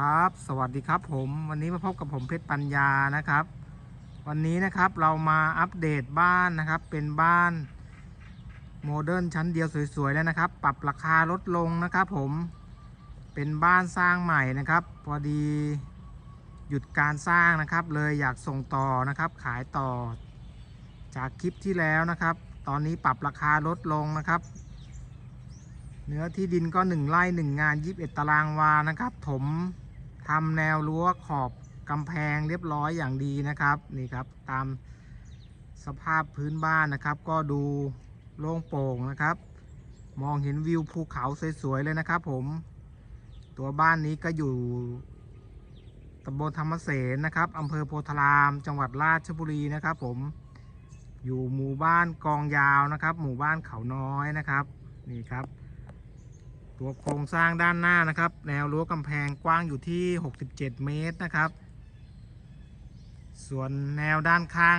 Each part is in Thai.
ครับ สวัสดีครับผมวันนี้มาพบกับผมเพชรปัญญานะครับ วันนี้นะครับเรามาอัปเดตบ้านนะครับ เป็นบ้านโมเดิร์นชั้นเดียวสวยๆแล้วนะครับ ปรับราคาลดลงนะครับผมเป็นบ้านสร้างใหม่นะครับ พอดีหยุดการสร้างนะครับ เลยอยากส่งต่อนะครับ ขายต่อ จากคลิปที่แล้วนะครับ ตอนนี้ปรับราคาลดลงนะครับเนื้อที่ดินก็ 1 ไร่ 1 งาน 21 ตารางวานะครับ ถม ทำแนวรั้วขอบกำแพงเรียบร้อยอย่างดีนะครับนี่ครับตามสภาพพื้นบ้านนะครับ ก็ดูโล่งโปร่งนะครับ มองเห็นวิวภูเขาสวยๆเลยนะครับ ผมตัวบ้านนี้ก็อยู่ตำบลธรรมเสนนะครับอำเภอโพธาราม จังหวัดราชบุรีนะครับ ผมอยู่หมู่บ้านกองยาวนะครับ หมู่บ้านเขาน้อยนะครับ นี่ครับ ตัวโครงสร้างด้านหน้านะครับ แนวรั้วกำแพงกว้างอยู่ที่ 67 เมตรนะครับ ส่วนแนวด้านข้าง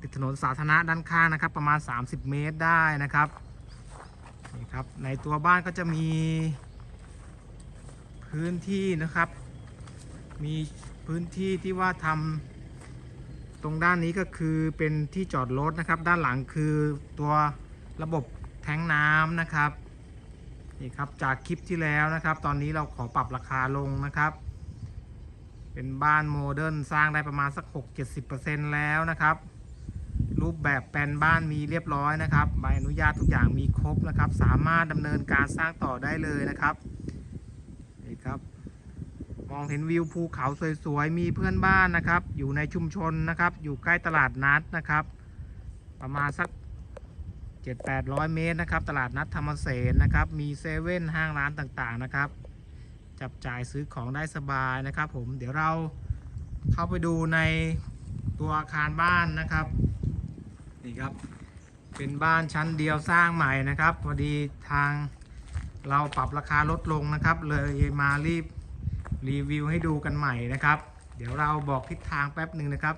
ติดถนนสาธารณะด้านข้างนะครับ ประมาณ 30 เมตรได้นะครับนี่ครับในตัวบ้านก็จะมีพื้นที่นะครับ มีพื้นที่ที่ว่าทำตรงด้านนี้ก็คือเป็นที่จอดรถนะครับ ด้านหลังคือตัวระบบแทงน้ำนะครับ นี่ครับจากคลิปที่แล้วนะครับ ตอนนี้เราขอปรับราคาลงนะครับ เป็นบ้านโมเดิร์นสร้างได้ประมาณสัก 6-70%แล้วนะครับ รูปแบบแปลนบ้านมีเรียบร้อยนะครับใบอนุญาตทุกอย่างมีครบนะครับ สามารถดำเนินการสร้างต่อได้เลยนะครับนี่ครับมองเห็นวิวภูเขาสวยๆ มีเพื่อนบ้านนะครับ อยู่ในชุมชนนะครับ อยู่ใกล้ตลาดนัดนะครับ ประมาณสัก 7-800 เมตรนะครับ ตลาดนัดธรรมเสนนะครับ มีเซเว่นห้างร้านต่างๆนะครับ จับจ่ายซื้อของได้สบายนะครับผม เดี๋ยวเราเข้าไปดูในตัวอาคารบ้านนะครับ นี่ครับ เป็นบ้านชั้นเดียวสร้างใหม่นะครับ พอดีทางเราปรับราคาลดลงนะครับ เลยมารีบรีวิวให้ดูกันใหม่นะครับ เดี๋ยวเราบอกทิศทางแป๊บหนึ่งนะครับ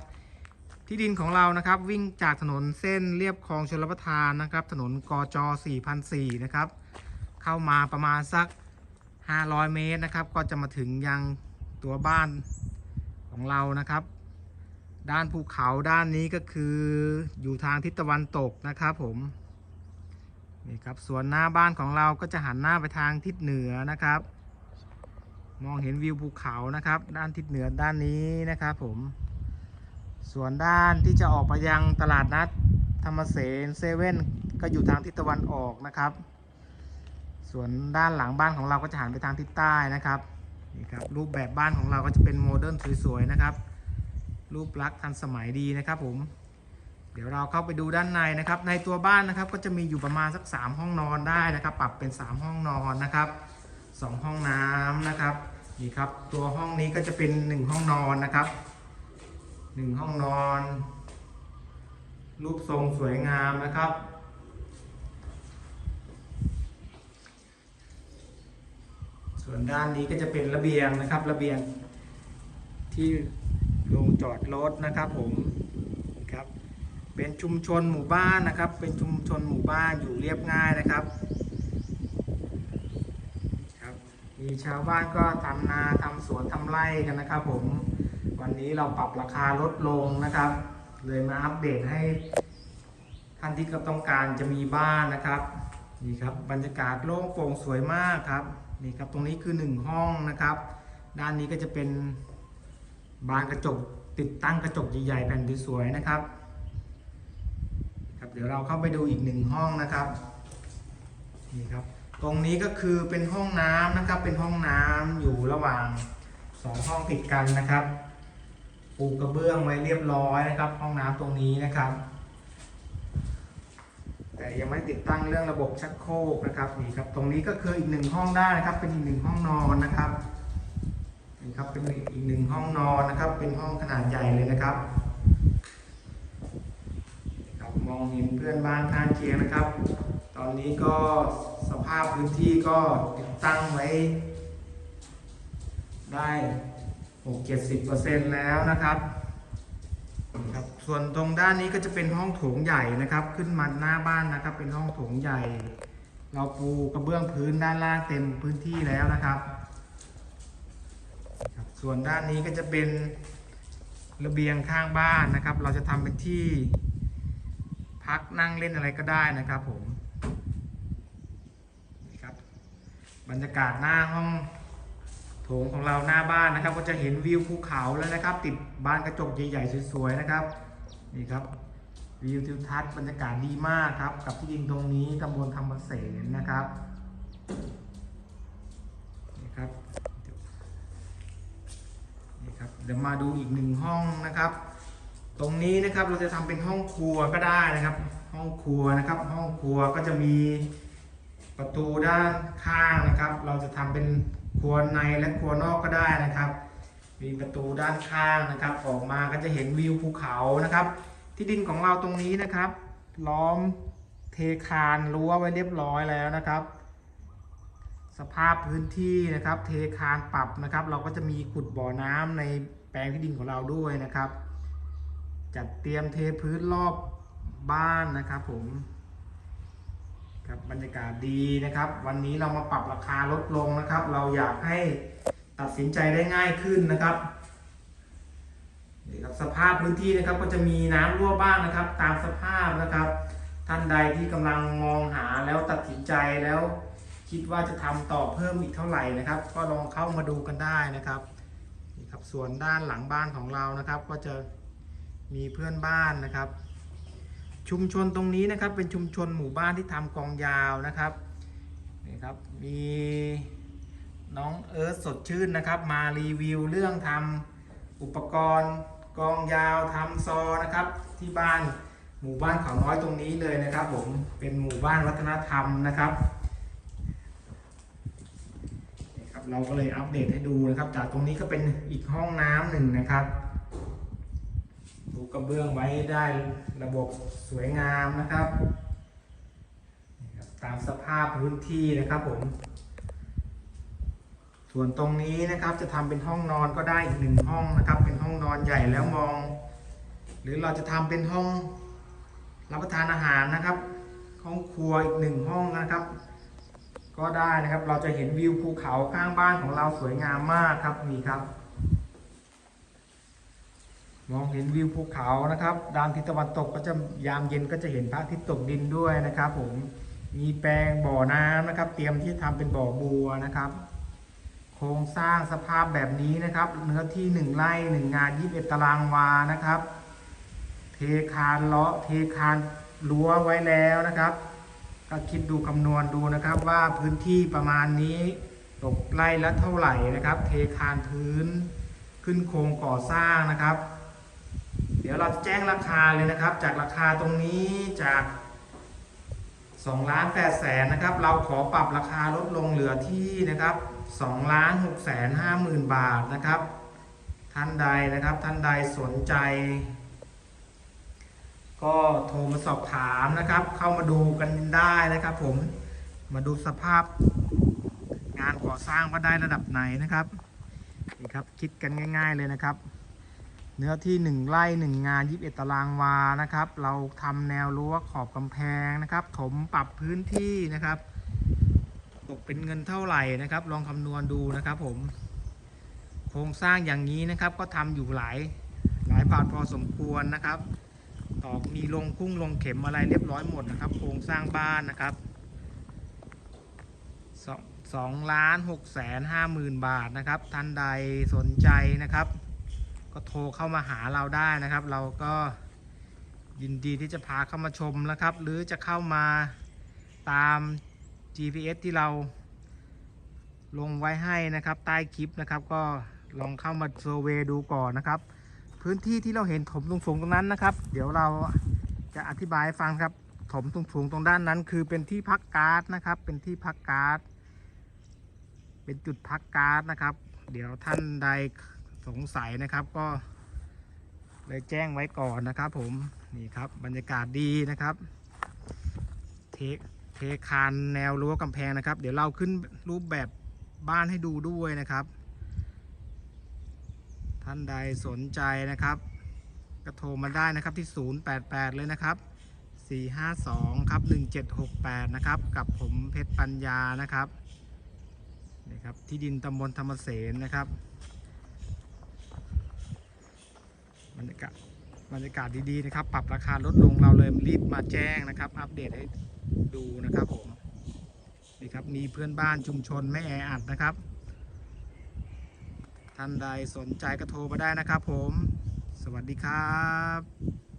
ที่ดินของเรานะครับ วิ่งจากถนนเส้นเรียบคลองชลประทานนะครับ ถนนกจ4004นะครับ เข้ามาประมาณสัก 500 เมตรนะครับ ก็จะมาถึงยังตัวบ้านของเรานะครับ ด้านภูเขาด้านนี้ก็คืออยู่ทางทิศตะวันตกนะครับผมนี่ครับส่วนหน้าบ้านของเราก็จะหันหน้าไปทางทิศเหนือนะครับ มองเห็นวิวภูเขานะครับ ด้านทิศเหนือด้านนี้นะครับผม ส่วนด้านที่จะออกไปยังตลาดนัดธรรมเสนเซเว่นก็อยู่ทางทิศตะวันออกนะครับ ส่วนด้านหลังบ้านของเราก็จะหันไปทางทิศใต้นะครับนี่ครับรูปแบบบ้านของเราก็จะเป็นโมเดิร์นสวยๆนะครับ รูปลักษณ์ทันสมัยดีนะครับผม เดี๋ยวเราเข้าไปดูด้านในนะครับ ในตัวบ้านนะครับก็จะมีอยู่ประมาณสัก 3 ห้องนอนได้นะครับ ปรับเป็น 3 ห้องนอนนะครับ 2 ห้องน้ำนะครับนี่ครับตัวห้องนี้ก็จะเป็น 1 ห้องนอนนะครับ หนึ่งห้องนอน รูปทรงสวยงามนะครับ ส่วนด้านนี้ก็จะเป็นระเบียงนะครับระเบียงที่ลงจอดรถนะครับผมครับเป็นชุมชนหมู่บ้านนะครับ เป็นชุมชนหมู่บ้านอยู่เรียบง่ายนะครับครับมีชาวบ้านก็ทำนาทำสวนทำไร่กันนะครับผม วันนี้เราปรับราคาลดลงนะครับ เลยมาอัปเดตให้ท่านที่ก็ต้องการจะมีบ้านนะครับนี่ครับบรรยากาศโล่งโปร่งสวยมากครับนี่ครับตรงนี้คือหนึ่งห้องนะครับ ด้านนี้ก็จะเป็นบานกระจกติดตั้งกระจกใหญ่ๆแผ่นสวยๆนะครับครับ เดี๋ยวเราเข้าไปดูอีกหนึ่งห้องนะครับนี่ครับ ตรงนี้ก็คือเป็นห้องน้ำนะครับ เป็นห้องน้ำอยู่ระหว่างสองห้องติดกันนะครับ ปูกระเบื้องไว้เรียบร้อยนะครับ ห้องน้ำตรงนี้นะครับ แต่ยังไม่ติดตั้งเรื่องระบบชักโครกนะครับนี่ครับ ตรงนี้ก็คืออีกหนึ่งห้องได้นะครับ เป็นอีกหนึ่งห้องนอนนะครับนี่ครับเป็นอีกหนึ่งห้องนอนนะครับ เป็นห้องขนาดใหญ่เลยนะครับครับมองเห็นเพื่อนบ้านข้างเคียงนะครับ ตอนนี้ก็สภาพพื้นที่ก็ติดตั้งไว้ได้ หกเจ็ดสิบเปอร์เซ็นแล้วนะครับครับ ส่วนตรงด้านนี้ก็จะเป็นห้องโถงใหญ่นะครับ ขึ้นมาหน้าบ้านนะครับ เป็นห้องโถงใหญ่ เราปูกระเบื้องพื้นด้านล่างเต็มพื้นที่แล้วนะครับส่วนด้านนี้ก็จะเป็นระเบียงข้างบ้านนะครับ เราจะทำเป็นที่ พักนั่งเล่นอะไรก็ได้นะครับผมนี่ครับ บรรยากาศหน้าห้อง งของเราหน้าบ้านนะครับ ก็จะเห็นวิวภูเขาแล้วนะครับ ติดบ้านกระจกใหญ่ๆสวยๆนะครับนี่ครับวิวทิวทัศน์บรรยากาศดีมากครับ กับที่ดินตรงนี้ตำบลธรรมเสนนะครับนี่ครับนี่ครับเดี๋ยวมาดูอีกหนึ่งห้องนะครับ ตรงนี้นะครับเราจะทำเป็นห้องครัวก็ได้นะครับ ห้องครัวนะครับ ห้องครัวก็จะมีประตูด้านข้างนะครับ เราจะทำเป็น ครัวในและครัวนอกก็ได้นะครับ มีประตูด้านข้างนะครับ ออกมาก็จะเห็นวิวภูเขานะครับ ที่ดินของเราตรงนี้นะครับ ล้อมเทคานรั้วไว้เรียบร้อยแล้วนะครับ สภาพพื้นที่นะครับ เทคานปรับนะครับ เราก็จะมีขุดบ่อน้ำในแปลงที่ดินของเราด้วยนะครับ จัดเตรียมเทพื้นรอบบ้านนะครับผม ครับบรรยากาศดีนะครับ วันนี้เรามาปรับราคาลดลงนะครับ เราอยากให้ตัดสินใจได้ง่ายขึ้นนะครับนี่ครับสภาพพื้นที่นะครับก็จะมีน้ำรั่วบ้างนะครับ ตามสภาพนะครับ ท่านใดที่กำลังมองหาแล้วตัดสินใจแล้ว คิดว่าจะทำต่อเพิ่มอีกเท่าไหร่นะครับ ก็ลองเข้ามาดูกันได้นะครับนี่ครับส่วนด้านหลังบ้านของเรานะครับ ก็จะมีเพื่อนบ้านนะครับ ชุมชนตรงนี้นะครับเป็นชุมชนหมู่บ้านที่ทำกองยาวนะครับนี่ครับมีน้องเอิร์ธสดชื่นนะครับ มารีวิวเรื่องทำอุปกรณ์กองยาวทำซอนะครับ ที่บ้านหมู่บ้านเขาน้อยตรงนี้เลยนะครับ ผมเป็นหมู่บ้านวัฒนธรรมนะครับนี่ครับเราก็เลยอัปเดตให้ดูนะครับ จากตรงนี้ก็เป็นอีกห้องน้ำหนึ่งนะครับูกระเบื้องไว้ได้ระบบสวยงามนะครับ ตามสภาพพื้นที่นะครับผม ส่วนตรงนี้นะครับจะทำเป็นห้องนอนก็ได้อีกหนึ่งห้องนะครับ เป็นห้องนอนใหญ่แล้วมอง หรือเราจะทำเป็นห้องรับประทานอาหารนะครับ ห้องครัวอีกหนึ่งห้องนะครับ ก็ได้นะครับเราจะเห็นวิวภูเขาข้างบ้านของเราสวยงามมากครับนี่ครับ มองเห็นวิวภูเขานะครับด้านทิศตะวันตกก็จะยามเย็นก็จะเห็นพระอาทิตย์ตกดินด้วยนะครับผมมีแปลงบ่อน้ำนะครับ เตรียมที่จะทำเป็นบ่อบัวนะครับ โครงสร้างสภาพแบบนี้นะครับ เนื้อที่ 1ไร่1งาน21ตารางวานะครับ เทคานเลาะเทคานรั้วไว้แล้วนะครับก็คิดดูคำนวณดูนะครับว่าพื้นที่ประมาณนี้ตกไร่ละเท่าไหร่นะครับ เทคานพื้นขึ้นโครงก่อสร้างนะครับ เดี๋ยวเราจะแจ้งราคาเลยนะครับ จากราคาตรงนี้จาก2ล้าน8แสนนะครับ เราขอปรับราคาลดลงเหลือที่นะครับ2ล้าน6แสน5หมื่นบาทนะครับ ท่านใดนะครับท่านใดสนใจ ก็โทรมาสอบถามนะครับ เข้ามาดูกันได้นะครับ ผมมาดูสภาพงานก่อสร้างว่าได้ระดับไหนนะครับนี่ครับคิดกันง่าย ๆเลยนะครับ เนื้อที่ 1 ไร่ 1 งาน 21 ตารางวานะครับ เราทำแนวรั้วขอบกำแพงนะครับ ถมปรับพื้นที่นะครับ ตกเป็นเงินเท่าไหร่นะครับ ลองคำนวณดูนะครับ ผม โครงสร้างอย่างนี้นะครับ ก็ทำอยู่หลายหลายบาทพอสมควรนะครับ ตอกมีลงกุ้งลงเข็มอะไรเรียบร้อยหมดนะครับ โครงสร้างบ้านนะครับสองสองล้านหกแสนห้าหมื่นบาทนะครับ ท่านใดสนใจนะครับ ก็โทรเข้ามาหาเราได้นะครับ เราก็ยินดีที่จะพาเข้ามาชมนะครับ หรือจะเข้ามาตาม GPS ที่เราลงไว้ให้นะครับ ใต้คลิปนะครับ ก็ลองเข้ามาเซอร์เวดูก่อนนะครับ พื้นที่ที่เราเห็นถมสูงๆตรงนั้นนะครับ เดี๋ยวเราจะอธิบายฟังครับถมสูงๆตรงด้านนั้น คือเป็นที่พักการ์ดนะครับ เป็นที่พักการ์ดเป็นจุดพักการ์ดนะครับ เดี๋ยวท่านใด สงสัยนะครับก็เลยแจ้งไว้ก่อนนะครับผมนี่ครับบรรยากาศดีนะครับ เทคเทคานแนวรั้วกำแพงนะครับ เดี๋ยวเราขึ้นรูปแบบบ้านให้ดูด้วยนะครับ ท่านใดสนใจนะครับก็โทรมาได้นะครับที่ 088 เลยนะครับ 452 ครับ 1768 นะครับ กับผมเพชรปัญญานะครับนี่ครับที่ดินตำบลธรรมเสนนะครับ บรรยากาศบรรยากาศดีๆนะครับ ปรับราคาลดลงเราเลยรีบมาแจ้งนะครับ อัปเดตให้ดูนะครับผมนี่ครับมีเพื่อนบ้านชุมชนไม่แออัดนะครับ ท่านใดสนใจก็โทรมาได้นะครับผม สวัสดีครับ